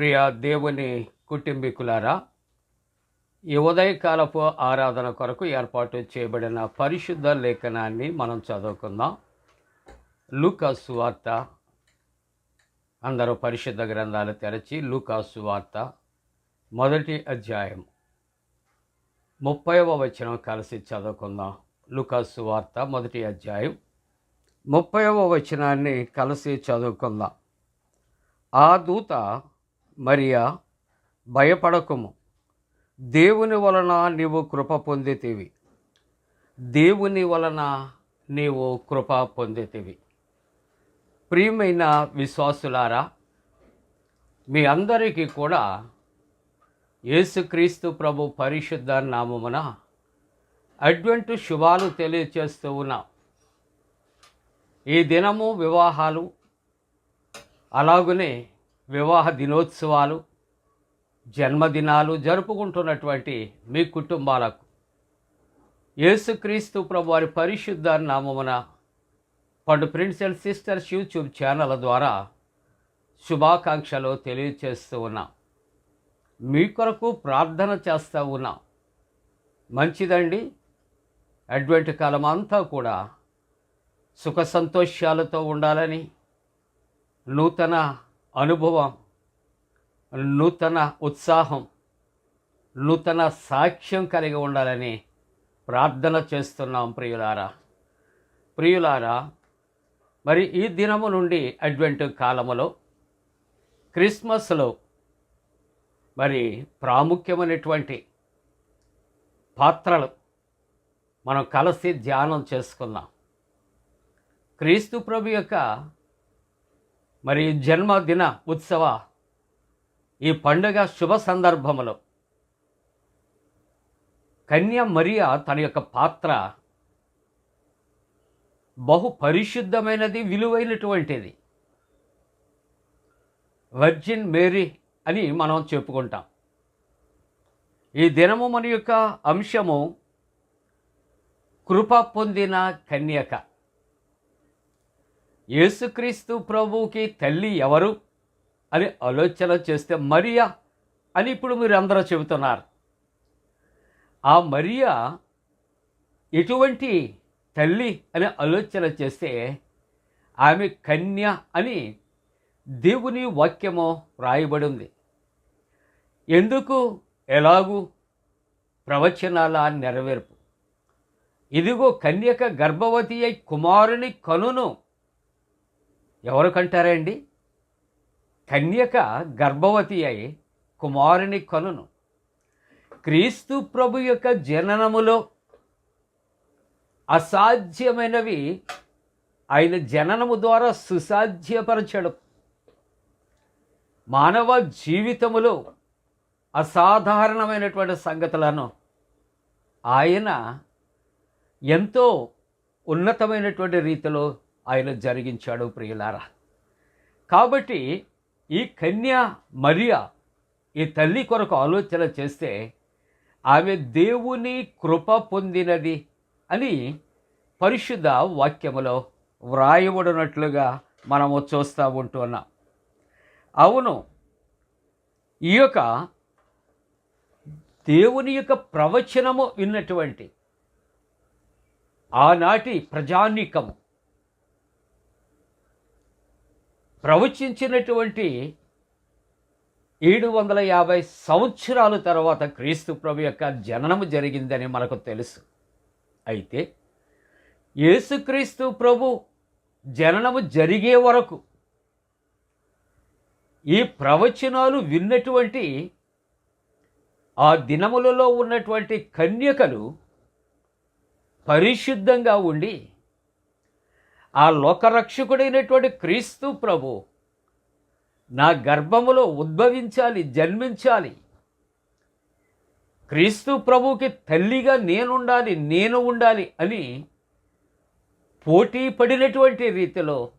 ప్రియ దేవుని కుటుంబీకులారా ఈ ఉదయకాలపు ఆరాధన కొరకు ఏర్పాటు చేయబడిన పరిశుద్ధ లేఖనాన్ని మనం చదువుకుందాం. లూకాసు వార్త. అందరూ పరిశుద్ధ గ్రంథాలు తెరచి లూకాసు వార్త మొదటి అధ్యాయం ముప్పైవ వచనం కలిసి చదువుకుందాం. లూకాసు వార్త మొదటి అధ్యాయం ముప్పైవ వచనాన్ని కలిసి చదువుకుందాం. ఆ దూత మరియా భయపడకుము. దేవుని వలన నీవు కృప పొందితివి. దేవుని వలన నీవు కృప పొందితివి. ప్రియమైన విశ్వాసులారా మీ అందరికీ కూడా యేసుక్రీస్తు ప్రభు పరిశుద్ధ నామమున అడ్వెంటు శుభాలు తెలియచేస్తూ ఉన్నాం. ఈ దినము వివాహాలు అలాగనే వివాహ దినోత్సవాలు జన్మదినాలు జరుపుకుంటున్నటువంటి మీ కుటుంబాలకు యేసుక్రీస్తు ప్రభు వారి పరిశుద్ధ నామమున Pandu prince and sisters YouTube channel ద్వారా శుభాకాంక్షలు తెలియచేస్తూ ఉన్నాం. మీ కొరకు ప్రార్థన చేస్తూ ఉన్నాం. మంచిదండి. అడ్వెంట్ కాలం అంతా కూడా సుఖ సంతోషాలతో ఉండాలని నూతన అనుభవం నూతన ఉత్సాహం నూతన సాక్ష్యం కలిగి ఉండాలని ప్రార్థన చేస్తున్నాం ప్రియులారా. ప్రియులారా మరి ఈ దినము నుండి అడ్వెంట్ కాలములో క్రిస్మస్లో మరి ప్రాముఖ్యమైనటువంటి పాత్రలు మనం కలిసి ధ్యానం చేసుకుందాం. క్రీస్తు ప్రభు యొక్క మరి జన్మదిన ఉత్సవ ఈ పండుగ శుభ సందర్భములో కన్య మరియా తన యొక్క పాత్ర బహు పరిశుద్ధమైనది విలువైనటువంటిది. వర్జిన్ మేరీ అని మనం చెప్పుకుంటాం. ఈ దినము మన యొక్క అంశము కృప పొందిన కన్యక. యేసుక్రీస్తు ప్రభువుకి తల్లి ఎవరు అని ఆలోచన చేస్తే మరియా అని ఇప్పుడు మీరు అందరూ చెబుతున్నారు. ఆ మరియా ఎటువంటి తల్లి అని ఆలోచన చేస్తే ఆమె కన్య అని దేవుని వాక్యము రాయబడి ఉంది ఎందుకు? ఎలాగూ ప్రవచనాల నెరవేర్పు. ఇదిగో కన్యక గర్భవతి అయి కుమారుని కనును. ఎవరు కంటారా అండి? కన్యక గర్భవతి అయి కుమారుని కనును క్రీస్తు ప్రభు యొక్క జననములో అసాధ్యమైనవి ఆయన జననము ద్వారా సుసాధ్యపరచడం. మానవ జీవితములో అసాధారణమైనటువంటి సంగతులను ఆయన ఎంతో ఉన్నతమైనటువంటి రీతిలో ఆయన జరిగించాడు ప్రియులారా. కాబట్టి ఈ కన్య మరియా ఈ తల్లి కొరకు ఆలోచన చేస్తే ఆమె దేవుని కృప పొందినది అని పరిశుద్ధ వాక్యములో వ్రాయబడినట్లుగా మనము చూస్తూ ఉంటున్నాం. అవును ఈ యొక్క దేవుని యొక్క ప్రవచనము విన్నటువంటి ఆనాటి ప్రజానీకము ప్రవచించినటువంటి ఏడు వందల యాభై సంవత్సరాల తర్వాత క్రీస్తు ప్రభు యొక్క జననము జరిగిందని మనకు తెలుసు. అయితే యేసుక్రీస్తు ప్రభు జననము జరిగే వరకు ఈ ప్రవచనాలు విన్నటువంటి ఆ దినములలో ఉన్నటువంటి కన్యకలు పరిశుద్ధంగా ఉండి ఆ లోకరక్షకుడైనటువంటి క్రీస్తు ప్రభు నా గర్భములో ఉద్భవించాలి జన్మించాలి. క్రీస్తు ప్రభువుకి తల్లిగా నేనుండాలి నేను ఉండాలి అని పోటీ పడినటువంటి రీతిలో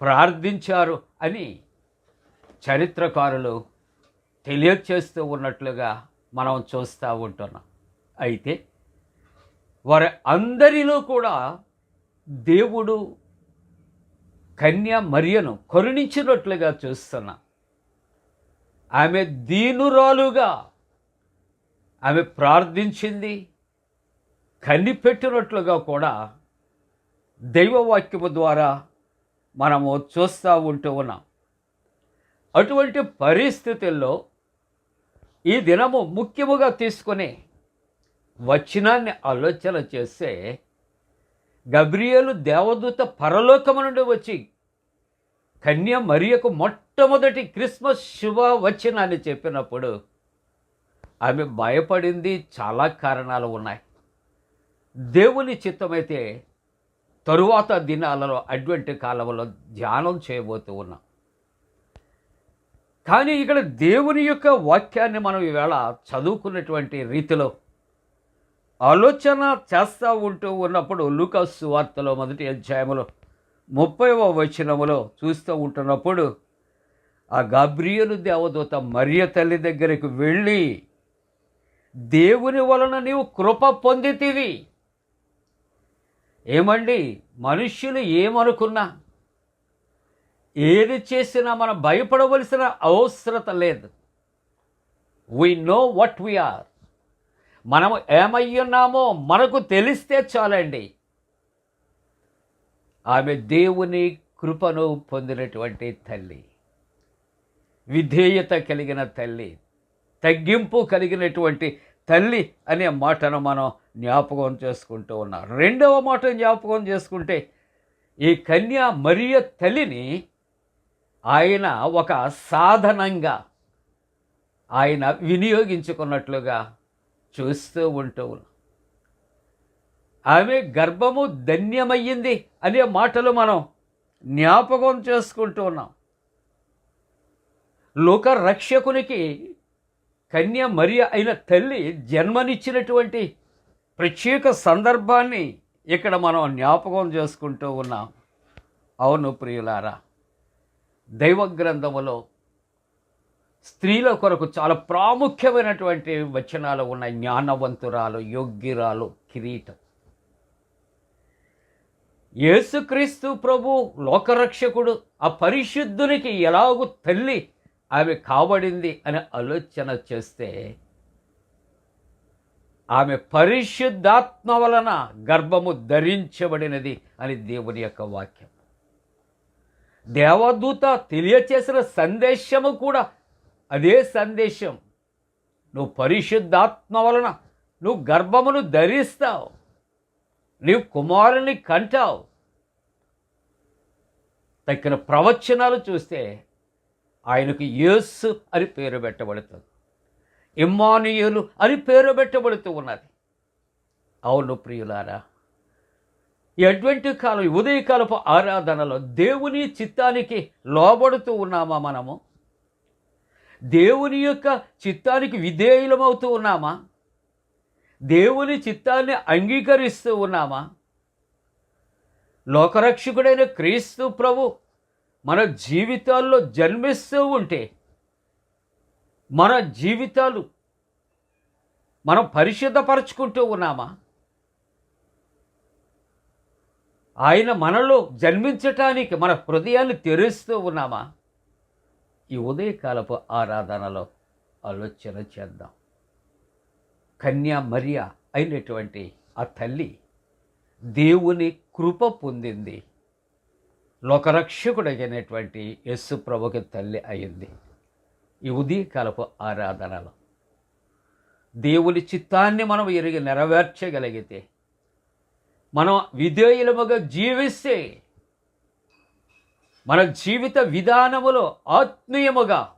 ప్రార్థించారు అని చరిత్రకారులు తెలియచేస్తూ ఉన్నట్లుగా మనం చూస్తూ ఉంటున్నాం. అయితే వారి అందరిలో కూడా దేవుడు కన్య మరియను కరుణించినట్లుగా చూస్తున్నా. ఆమె దీనురాలుగా ఆమె ప్రార్థించింది కనిపెట్టినట్లుగా కూడా దైవవాక్యము ద్వారా మనము చూస్తూ ఉంటూ ఉన్నాం. అటువంటి పరిస్థితుల్లో ఈ దినము ముఖ్యముగా తీసుకుని వచనాన్ని ఆలోచన చేస్తే గబ్రియలు దేవదూత పరలోకము నుండి వచ్చి కన్య మరియకు మొట్టమొదటి క్రిస్మస్ శుభ వచనాన్ని చెప్పినప్పుడు ఆమె భయపడింది చాలా కారణాలు ఉన్నాయి. దేవుని చిత్తమైతే తరువాత దినాలలో అడ్వంటి కాలంలో ధ్యానం చేయబోతూ ఉన్నాం. కానీ ఇక్కడ దేవుని యొక్క వాక్యాన్ని మనం ఈవేళ చదువుకున్నటువంటి రీతిలో ఆలోచన చేస్తూ ఉంటూ ఉన్నప్పుడు లూకాస్ వార్తలో మొదటి అధ్యాయంలో ముప్పైవ వచనములో చూస్తూ ఉంటున్నప్పుడు ఆ గాబ్రియలు దేవదూత మరియ తల్లి దగ్గరికి వెళ్ళి దేవుని వలన నీవు కృప పొందితివి. ఏమండి? మనుష్యులు ఏమనుకున్నా? ఏది చేసినా మనం భయపడవలసిన అవసరత లేదు. వీ నో వాట్ వీఆర్ మనం ఏమయ్యున్నామో మనకు తెలిస్తే చాలండి. ఆమె దేవుని కృపను పొందినటువంటి తల్లి. విధేయత కలిగిన తల్లి. తగ్గింపు కలిగినటువంటి తల్లి అనే మాటను మనం జ్ఞాపకం చేసుకుంటూ ఉన్నాం. రెండవ మాట జ్ఞాపకం చేసుకుంటే ఈ కన్య మరియ తల్లిని ఆయన ఒక సాధనంగా ఆయన వినియోగించుకున్నట్లుగా చూస్తూ ఉంటూ ఉన్నాం. ఆమె గర్భము ధన్యమయ్యింది అనే మాటలు మనం జ్ఞాపకం చేసుకుంటూ ఉన్నాం. లోక రక్షకునికి కన్య మరియ అయిన తల్లి జన్మనిచ్చినటువంటి ప్రత్యేక సందర్భాన్ని ఇక్కడ మనం జ్ఞాపకం చేసుకుంటూ ఉన్నాం. అవును ప్రియులారా దైవ గ్రంథములో స్త్రీల కొరకు చాలా ప్రాముఖ్యమైనటువంటి వచనాలు ఉన్న జ్ఞానవంతురాలు యోగ్యురాలు కిరీటం. యేసుక్రీస్తు ప్రభు లోకరక్షకుడు ఆ పరిశుద్ధునికి ఎలాగూ తల్లి ఆమె కాబడింది అని ఆలోచన చేస్తే ఆమె పరిశుద్ధాత్మ వలన గర్భము ధరించబడినది అని దేవుని యొక్క వాక్యం. దేవదూత తెలియచేసిన సందేశము కూడా అదే సందేశం. నువ్వు పరిశుద్ధాత్మ వలన నువ్వు గర్భమును ధరిస్తావు. నీవు కుమారుని కంటావు. తగిన ప్రవచనాలు చూస్తే ఆయనకు యేసు అని పేరు పెట్టబడుతుంది. ఇమ్మానుయేలు అని పేరు పెట్టబడుతూ ఉన్నది. అవును ప్రియులారా ఎటువంటి కాలం ఉదయకాలపు ఆరాధనలో దేవుని చిత్తానికి లోబడుతూ ఉన్నామా మనము? దేవుని యొక్క చిత్తానికి విధేయులమవుతూ ఉన్నామా? దేవుని చిత్తాన్ని అంగీకరిస్తూ ఉన్నామా? లోకరక్షకుడైన క్రీస్తు ప్రభు మన జీవితాల్లో జన్మిస్తూ ఉంటే మన జీవితాలు మనం పరిశుద్ధపరచుకుంటూ ఉన్నామా? ఆయన మనలో జన్మించటానికి మన హృదయాన్ని తెరుస్తూ ఉన్నామా? ఈ ఉదయకాలపు ఆరాధనలో ఆలోచన చేద్దాం. కన్యా మరియ అయినటువంటి ఆ తల్లి దేవుని కృప పొందింది. లోకరక్షకుడైనటువంటి యస్సు ప్రభుకి తల్లి అయింది. ఈ ఉదయకాలపు ఆరాధనలో దేవుని చిత్తాన్ని మనం ఎరిగి నెరవేర్చగలిగితే మనం విధేయులముగా జీవిస్తే మన జీవిత విధానములో ఆత్మీయముగా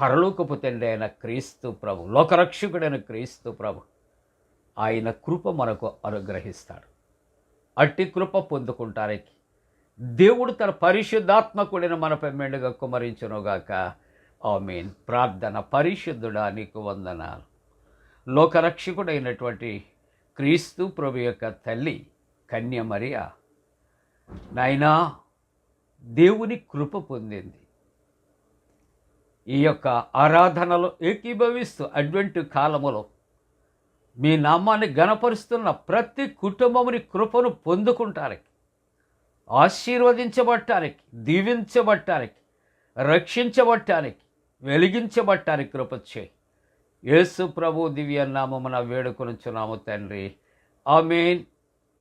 పరలోకపు తండ్రి అయిన క్రీస్తు ప్రభు లోకరక్షకుడైన క్రీస్తు ప్రభు ఆయన కృప మనకు అనుగ్రహిస్తాడు. అట్టి కృప పొందుకుంటానికి దేవుడు తన పరిశుద్ధాత్మకుడిని మనపై మెండుగా కుమరించునుగాక. మీన్ ప్రార్థన పరిశుద్ధుడా నీకు వందనాలు. లోకరక్షకుడైనటువంటి క్రీస్తు ప్రభు యొక్క తల్లి కన్యమరియా నాయనా దేవుని కృప పొందింది. ఈ యొక్క ఆరాధనలో ఏకీభవిస్తూ అడ్వెంట్ కాలములో మీ నామాన్ని గణపరుస్తున్న ప్రతి కుటుంబముని కృపను పొందుకుంటానికి ఆశీర్వదించబట్టానికి దీవించబట్టానికి రక్షించబట్టానికి వెలిగించబట్టానికి కృప చేయి. యేసు ప్రభు దివ్య నామమున వేడుకొనుచున్నాము తండ్రి. ఆమెన్.